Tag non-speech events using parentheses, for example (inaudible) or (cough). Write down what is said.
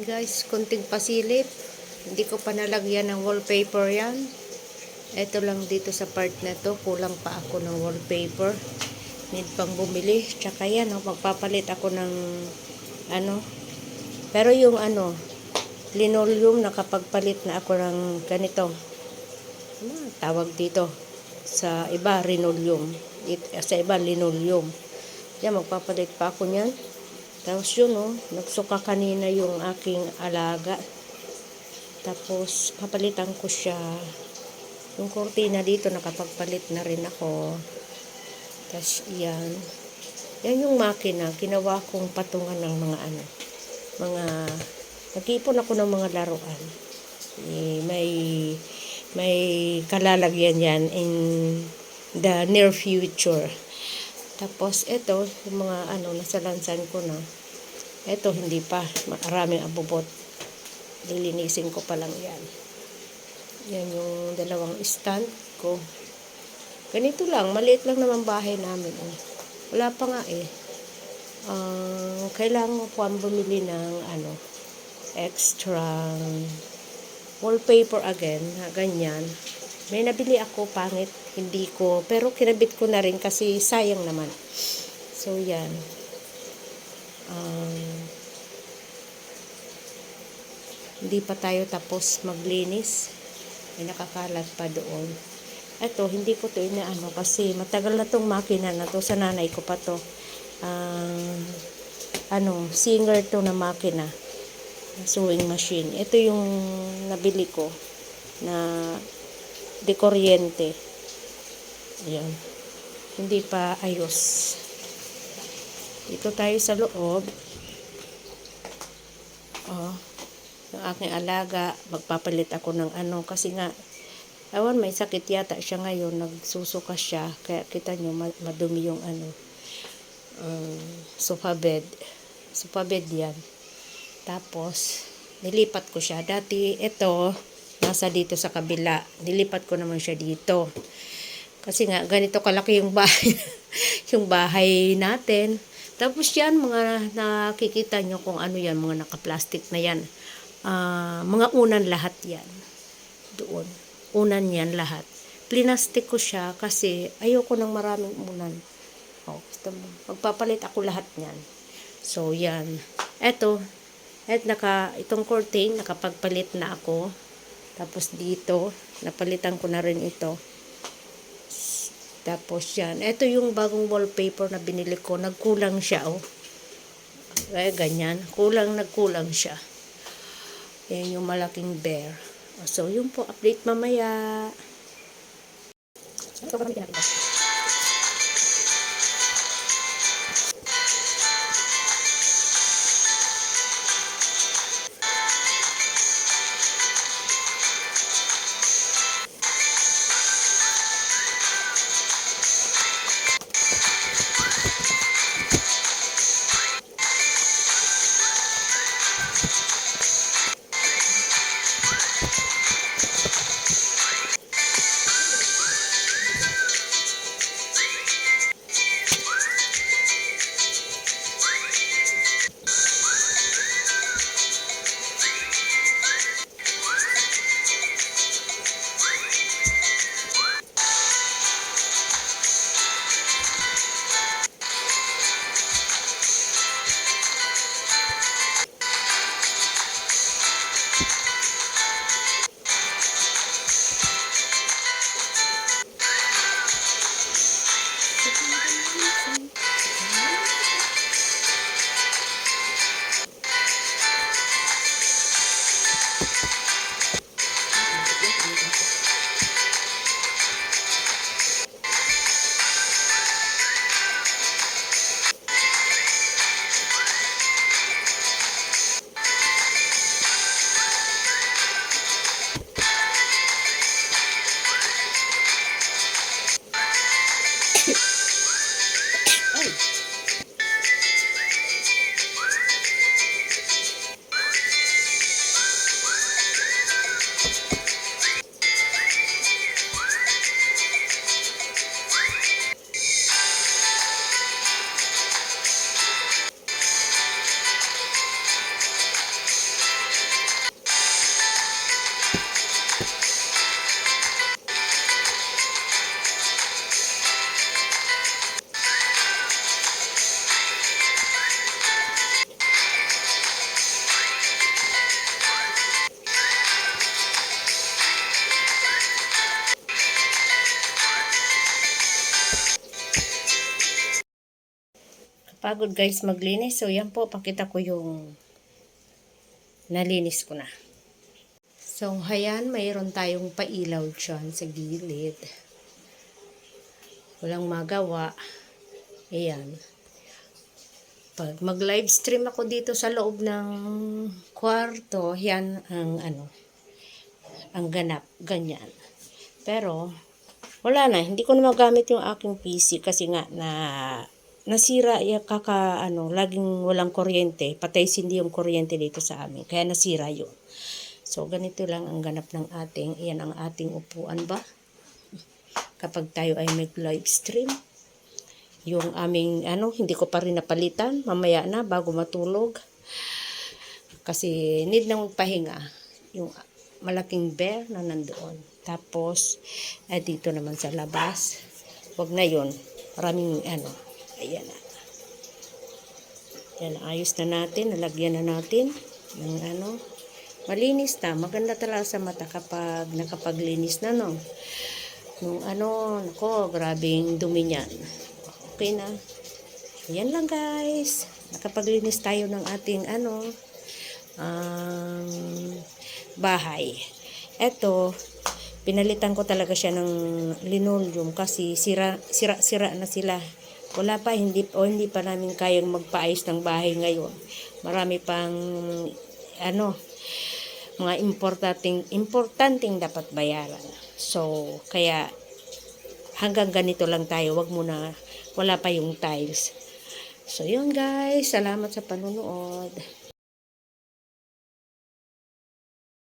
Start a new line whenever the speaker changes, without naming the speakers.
guys, konting pasilip. Hindi ko pa nalagyan ng wallpaper yan. Ito lang dito sa part na to. Kulang pa ako ng wallpaper. Need pang bumili. Tsaka yan, oh, magpapalit ako ng ano. Pero yung ano, linoleum, nakapagpalit na ako ng ganito. Ano tawag dito? Sa iba, linoleum. It, sa iba, linoleum. Yan, magpapalit pa ako niyan. Tapos yun, oh, nagsuka kanina yung aking alaga. Tapos, papalitan ko siya. Yung kortina dito, nakapagpalit na rin ako. Tapos, yan. Yan yung makina. Ginawa kong patungan ng mga ano. Mga, nag-ipon ako ng mga laruan. Eh, may, may kalalagyan yan in the near future. Tapos, ito, yung mga ano, nasa lansan ko na. Ito, hindi pa. Maraming abubot. Lilinisin ko pa lang yan. Yan yung dalawang stand ko. Ganito lang. Maliit lang naman bahay namin. Eh. Wala pa nga eh. Ah, kailangan ko ang bumili ng ano, extra wallpaper again. Na ganyan. May nabili ako, pangit, hindi ko, pero kinabit ko na rin kasi sayang naman. So, yan. Um, hindi pa tayo tapos maglinis. May nakakalat pa doon. Ito, hindi ko to inaano kasi matagal na tong makina na to. Sa nanay ko pa to. Um, ano, singer to na makina. Sewing machine. Ito yung nabili ko na de kuryente. Ayan. Hindi pa ayos. Dito tayo sa loob. Oh, ng aking alaga, magpapalit ako ng ano kasi nga awan may sakit yata siya ngayon, nagsusuka siya kaya kita nyo ma- madumi yung ano um, sofa bed sofa bed yan tapos nilipat ko siya dati ito nasa dito sa kabila. Nilipat ko naman siya dito. Kasi nga, ganito kalaki yung bahay, (laughs) yung bahay natin. Tapos yan, mga nakikita nyo kung ano yan, mga naka-plastic na yan. Ah, mga unan lahat yan. Doon. Unan yan lahat. Plinastic ko siya kasi ayoko ng maraming unan. Oh, gusto mo. Magpapalit ako lahat niyan. So, yan. Eto, at naka, itong curtain, nakapagpalit na ako. Tapos dito, napalitan ko na rin ito. Tapos yan. Ito yung bagong wallpaper na binili ko. Nagkulang siya, oh. Eh, ganyan. Kulang, nagkulang siya. Yan yung malaking bear. So, yun po. Update mamaya. Ito pa natin ito. Nakakapagod guys maglinis. So yan po, pakita ko yung nalinis ko na. So, hayan, mayroon tayong pailaw dyan sa gilid. Walang magawa. Ayan. Pag mag-live stream ako dito sa loob ng kwarto, yan ang ano, ang ganap, ganyan. Pero, wala na, hindi ko na magamit yung aking PC kasi nga na nasira yung kaka ano, laging walang kuryente, patay sindi yung kuryente dito sa amin, kaya nasira yun. So, ganito lang ang ganap ng ating, iyan ang ating upuan ba? Kapag tayo ay mag live stream. Yung aming, ano, hindi ko pa rin napalitan, mamaya na, bago matulog. Kasi, need na magpahinga. Yung malaking bear na nandoon. Tapos, eh, dito naman sa labas. Wag na yun. Maraming, ano, ayan na. Yan, ayos na natin. Nalagyan na natin ng ano, malinis na. Maganda talaga sa mata kapag nakapaglinis na, no? Nung ano, nako, grabing dumi niyan. Okay na. Yan lang, guys. Nakapaglinis tayo ng ating, ano, um, bahay. Eto, pinalitan ko talaga siya ng linoleum kasi sira, sira, sira na sila. Wala pa, hindi, o hindi pa namin kayang magpaayos ng bahay ngayon. Marami pang, ano, mga importanteng, importanteng dapat bayaran. So, kaya, hanggang ganito lang tayo. Wag muna, wala pa yung tiles. So, yun guys. Salamat sa panunood.